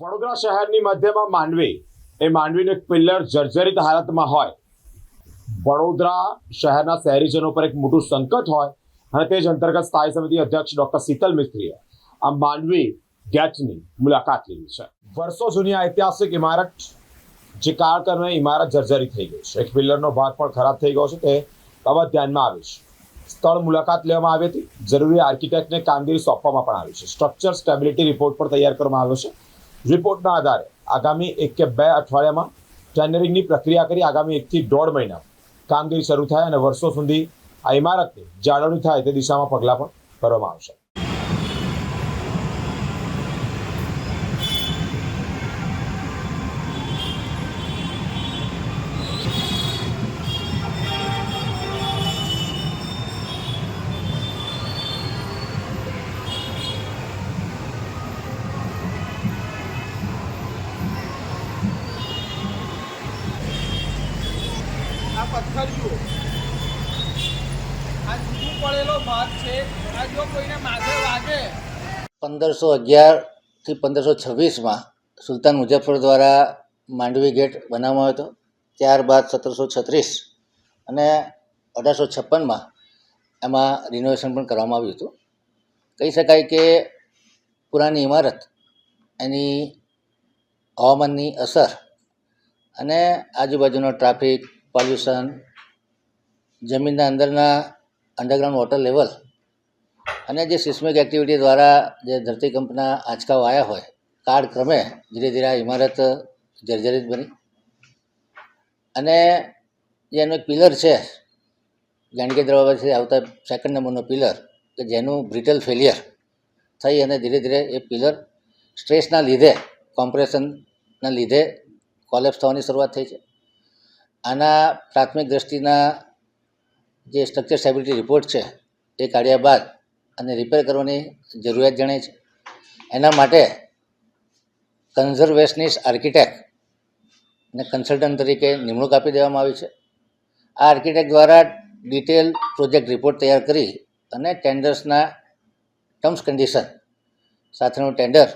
વડોદરા શહેરની મધ્યમાં માંડવી. એ માંડવીનું એક પિલ્લર જર્જરિત હાલતમાં હોય. વડોદરા શહેરના શહેરીજનો પર એક મોટું સંકટ હોય અને તે જ અંતર્ગત સ્થાયી સમિતિ અધ્યક્ષ ડોક્ટર શીતલ મિસ્ત્રીએ આ માંડવી ગેટની મુલાકાત લીધી છે. વર્ષો જૂની ઐતિહાસિક ઇમારત જે કાળક્રમે ઇમારત જર્જરિત થઈ ગઈ છે. એક પિલ્લરનો ભાગ પણ ખરાબ થઈ ગયો છે. તે બાબત ધ્યાનમાં આવી છે. સ્થળ મુલાકાત લેવામાં આવી હતી. જરૂરી આર્કિટેક્ટને કામગીરી સોંપવામાં પણ આવી છે. સ્ટ્રક્ચર સ્ટેબિલિટી રિપોર્ટ પણ તૈયાર કરવામાં આવ્યો છે. રિપોર્ટના આધારે આગામી એક કે બે અઠવાડિયામાં ટેન્ડરિંગની પ્રક્રિયા કરી આગામી એકથી દોઢ મહિના કામગીરી શરૂ થાય અને વર્ષો સુધી આ ઇમારતની જાળવણી થાય તે દિશામાં પગલાં પણ કરવામાં આવશે. પથ્થર જુઓ આ જુદું પડેલો ભાગ છે. આ જો કોઈને માથે વાગે. પંદરસો અગિયારથી પંદરસો છવ્વીસમાં સુલતાન મુઝફ્ફર દ્વારા માંડવી ગેટ બનાવવામાં આવ્યો હતો. ત્યારબાદ સત્તરસો છત્રીસ અને અઢારસો છપ્પનમાં એમાં રિનોવેશન પણ કરવામાં આવ્યું હતું. કહી શકાય કે પુરાની ઇમારત, એની હવામાનની અસર અને આજુબાજુનો ટ્રાફિક પોલ્યુશન જમીનના અંદરના અંડરગ્રાઉન્ડ વોટર લેવલ અને જે સિસ્મિક એક્ટિવિટી દ્વારા જે ધરતીકંપના આંચકાઓ આવ્યા હોય કાળક્રમે ધીરે ધીરે આ ઇમારત જર્જરિત બની. અને જે એનું એક પિલર છે ગાંડકી દરવાજાથી આવતા સેકન્ડ નંબરનો પિલર કે જેનું બ્રિટલ ફેલિયર થઈ અને ધીરે ધીરે એ પિલર સ્ટ્રેસના લીધે કોમ્પ્રેશનના લીધે કોલેપ્સ થવાની શરૂઆત થઈ છે. આના પ્રાથમિક દ્રષ્ટિના જે સ્ટ્રક્ચર સ્ટેબિલિટી રિપોર્ટ છે, એ કાઢ્યા બાદ અને રિપેર કરવાની જરૂરિયાત જણાય છે. એના માટે કન્ઝર્વેશનિસ્ટ આર્કિટેક્ટ ને કન્સલ્ટન્ટ તરીકે નિમણૂક આપી દેવામાં આવી છે. આ આર્કિટેક્ટ દ્વારા ડિટેલ પ્રોજેક્ટ રિપોર્ટ તૈયાર કરી અને ટેન્ડર્સના ટર્મ્સ કન્ડિશન સાથેનું ટેન્ડર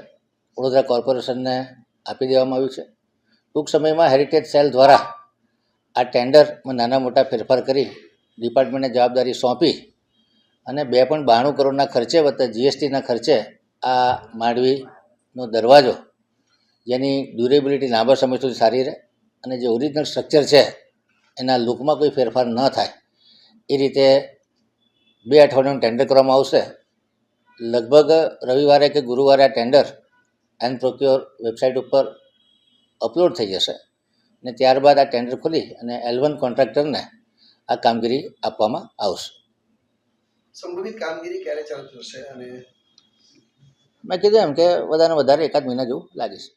વડોદરા કોર્પોરેશનને આપી દેવામાં આવ્યું છે. ટૂંક સમયમાં હેરિટેજ સેલ દ્વારા આ ટેન્ડરમાં નાના મોટા ફેરફાર કરી ડિપાર્ટમેન્ટને જવાબદારી સોંપી અને બે પણ બાણું કરોડના ખર્ચે વત્તા જીએસટીના ખર્ચે આ માંડવીનો દરવાજો, જેની ડ્યુરેબિલિટી લાંબા સમય સુધી સારી રહે અને જે ઓરિજિનલ સ્ટ્રક્ચર છે, એના લુકમાં કોઈ ફેરફાર ન થાય. એ રીતે બે અઠવાડિયાનું ટેન્ડર કરવામાં આવશે. લગભગ રવિવારે કે ગુરુવારે આ ટેન્ડર એન્ડ પ્રોક્યોર વેબસાઇટ ઉપર અપલોડ થઈ જશે. અને ત્યારબાદ આ ટેન્ડર ખોલી અને એલ વન કોન્ટ્રાક્ટરને આ કામગીરી આપવામાં આવશે. સંભવિત કામગીરી ક્યારે ચાલુ થશે અને મેં કીધું એમ કે વધારે વધારે એકાદ મહિના જેવું લાગે છે.